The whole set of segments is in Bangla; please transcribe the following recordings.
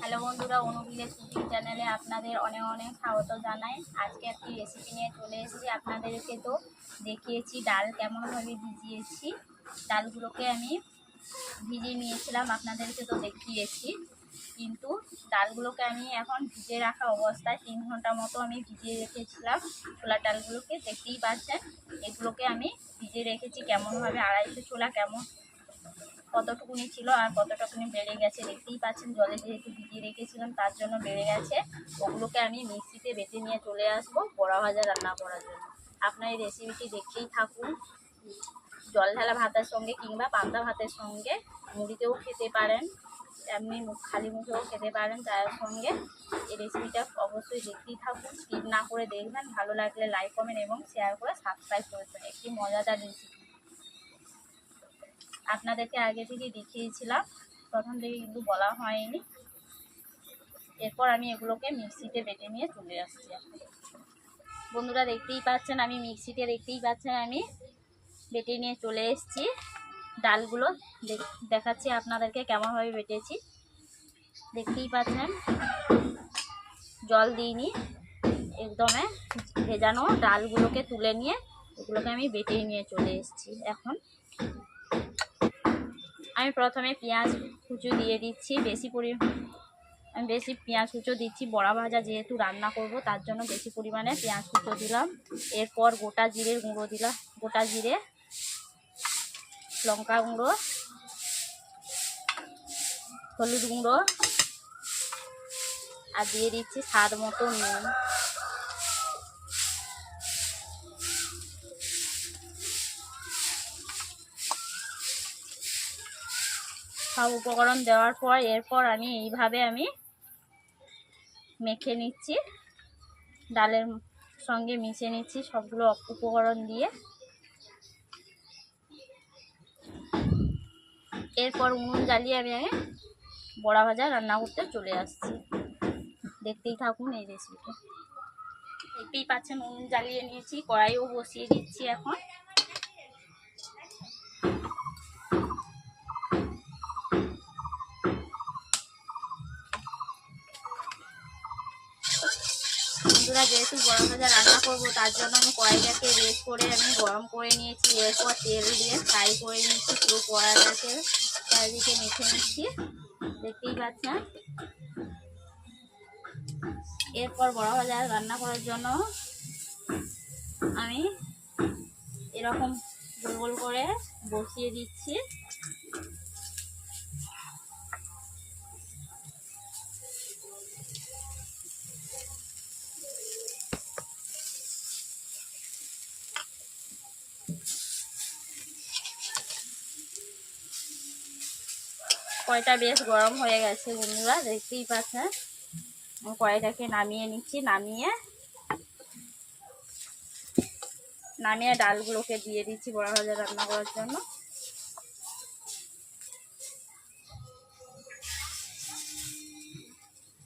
হ্যালো বন্ধুরা অনুবিলের কুকিং চ্যানেলে আপনাদের অনেক অনেক স্বাগত জানাই। আজকে একটি রেসিপি নিয়ে চলে এসেছি আপনাদেরকে তো দেখিয়েছি, ডাল কেমনভাবে ভিজিয়েছি, ডালগুলোকে আমি ভিজিয়ে নিয়েছিলাম, আপনাদেরকে তো দেখিয়েছি। কিন্তু ডালগুলোকে আমি এখন ভিজে রাখা অবস্থায় তিন ঘণ্টা মতো আমি ভিজিয়ে রেখেছিলাম। ছোলা ডালগুলোকে দেখতেই পাচ্ছেন, এগুলোকে আমি ভিজে রেখেছি, কেমনভাবে আড়াইশো ছোলা কেমন কতটুকুনি ছিল আর কতটুকুনি বেড়ে গেছে দেখতেই পাচ্ছেন, জলে যেহেতু ভিজিয়ে রেখেছিলাম, তার জন্য বেড়ে গেছে। ওগুলোকে আমি মিক্সিতে বেটে নিয়ে চলে আসব বড়া ভাজা রান্না করার জন্য। আপনার এই রেসিপিটি দেখতেই থাকুন। জল ঢালা ভাতের সঙ্গে কিংবা পান্তা ভাতের সঙ্গে মুড়িতেও খেতে পারেন, এমনি মুখ- খালি মুখেও খেতে পারেন চায়ের সঙ্গে। এই রেসিপিটা অবশ্যই দেখতেই থাকুন। স্কিপ না করে দেখবেন। ভালো লাগলে লাইক কমেন্ট এবং শেয়ার করে সাবস্ক্রাইব করবেন একটি মজাদার রেসিপি আপনাদেরকে আগে থেকে দেখিয়েছিলাম। প্রথম থেকে কিন্তু বলা হয়নি। এরপর আমি এগুলোকে মিক্সিতে বেটে নিয়ে চলে আসছি বন্ধুরা দেখতেই পাচ্ছেন, আমি মিক্সিতে দেখতেই পাচ্ছেন, আমি বেটে নিয়ে চলে এসেছি। ডালগুলো দেখ- দেখাচ্ছি আপনাদেরকে কেমনভাবে বেটেছি। দেখতেই পাচ্ছেন, জল দিইনি। একদমে ভেজানো ডালগুলোকে তুলে নিয়ে এগুলোকে আমি বেটে নিয়ে চলে এসেছি এখন। আমি প্রথমে পেঁয়াজ কুচো দিয়ে দিচ্ছি, বেশি পরি আমি বেশি পেঁয়াজ কুচো দিচ্ছি, বড়া ভাজা যেহেতু রান্না করব, তার জন্য বেশি পরিমাণে পেঁয়াজ কুচো দিলাম। এরপর গোটা জিরের গুঁড়ো দিলাম, গোটা জিরে, লঙ্কা গুঁড়ো, হলুদ গুঁড়ো, আর দিয়ে দিচ্ছি স্বাদ মতো নুন। সব উপকরণ দেওয়ার পর এরপর আমি এইভাবে আমি মেখে নিচ্ছি। ডালের সঙ্গে মিশে নিচ্ছি সবগুলো উপকরণ দিয়ে। এরপর উনুন জ্বালিয়ে আমি বড়া ভাজা রান্না করতে চলে আসছি। দেখতেই থাকুন এই রেসিপিটা দেখতেই পাচ্ছেন উনুন জ্বালিয়ে নিয়েছি, কড়াইও বসিয়ে দিচ্ছি এখন। বন্ধুরা, যেহেতু গরম ভাজা রান্না করব, তার জন্য আমি কড়াইটাকে রেড করে আমি গরম করে নিয়েছি। এরপর তেল দিয়ে ফ্রাই করে নিচ্ছি পুরো কড়াইটাকে। চারিদিকে মেখে নিচ্ছি। দেখতেই পাচ্ছেন? এরপর বড় ভাজা রান্না করার জন্য আমি এরকম গোল করে বসিয়ে দিচ্ছি। কড়াইটা বেশ গরম হয়ে গেছে বন্ধুরা, দেখতেই পাচ্ছেন। কড়াইটাকে নামিয়ে নিচ্ছি, নামিয়ে নামিয়ে ডালগুলোকে দিয়ে দিচ্ছি বড় ভাজা রান্না করার জন্য।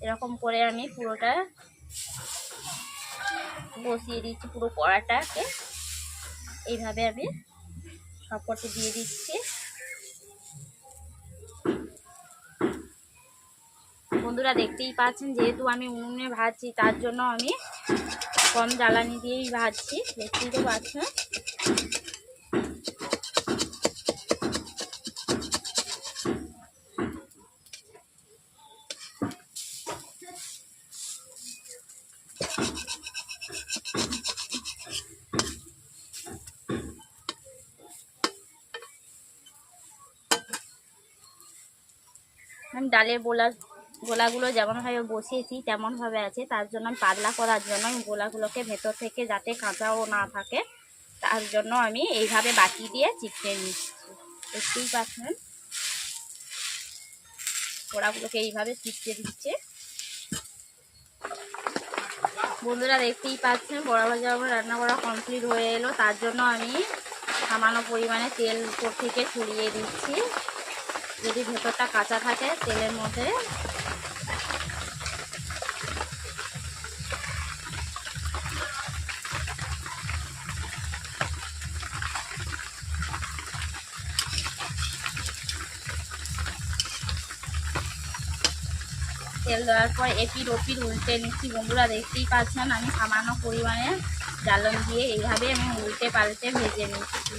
এরকম করে আমি পুরোটা বসিয়ে দিচ্ছি, পুরো কড়াটাকে। এইভাবে আমি সবকটি দিয়ে দিচ্ছি। বন্ধুরা দেখতেই পাচ্ছেন, যেহেতু আমি উনুনে ভাজছি, তার জন্য আমি কম জ্বালানি দিয়েই ভাজছি, দেখতেই তো পাচ্ছেন। আমি ডালের গোলা গোলাগুলো যেমনভাবে বসিয়েছি তেমনভাবে আছে। তার জন্য পাতলা করার জন্য আমি গোলাগুলোকে ভেতর থেকে যাতে কাঁচাও না থাকে, তার জন্য আমি এইভাবে বাটি দিয়ে চিপকে নিচ্ছি। দেখতেই পাচ্ছেন? গোড়াগুলোকে এইভাবে চিপকে দিচ্ছে। বন্ধুরা দেখতেই পাচ্ছেন বড়া ভাজা আমার রান্না করা কমপ্লিট হয়ে এলো, তার জন্য আমি সামান্য পরিমাণে তেল উপর থেকে ছড়িয়ে দিচ্ছি। যদি ভেতরটা কাঁচা থাকে, তেলের মধ্যে তেল দেওয়ার পর এপির ওপির উল্টে নিচ্ছি। বন্ধুরা দেখতেই পাচ্ছেন আমি সামান্য পরিমাণে জ্বালন দিয়ে এইভাবে আমি উল্টে পাল্টে ভেজে নিচ্ছি।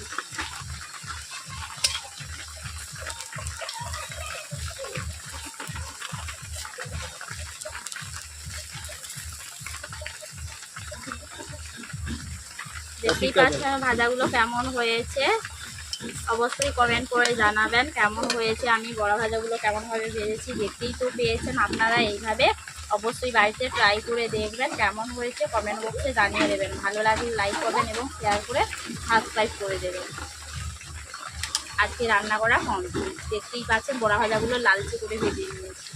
দেখতেই পাচ্ছেন ভাজাগুলো কেমন হয়েছে। অবশ্যই কমেন্ট করে জানাবেন কেমন হয়েছে, আমি বড়া ভাজাগুলো কেমনভাবে ভেজেছি দেখতেই তো পেয়েছেন আপনারা এইভাবে। অবশ্যই বাড়িতে ট্রাই করে দেখবেন কেমন হয়েছে কমেন্ট বক্সে জানিয়ে দেবেন। ভালো লাগলে লাইক করবেন এবং শেয়ার করে সাবস্ক্রাইব করে দেবেন। আজকে রান্না করা কমপ্লিট দেখতেই পাচ্ছেন বড়া ভাজাগুলো লালচে করে ভেজে নিয়েছি।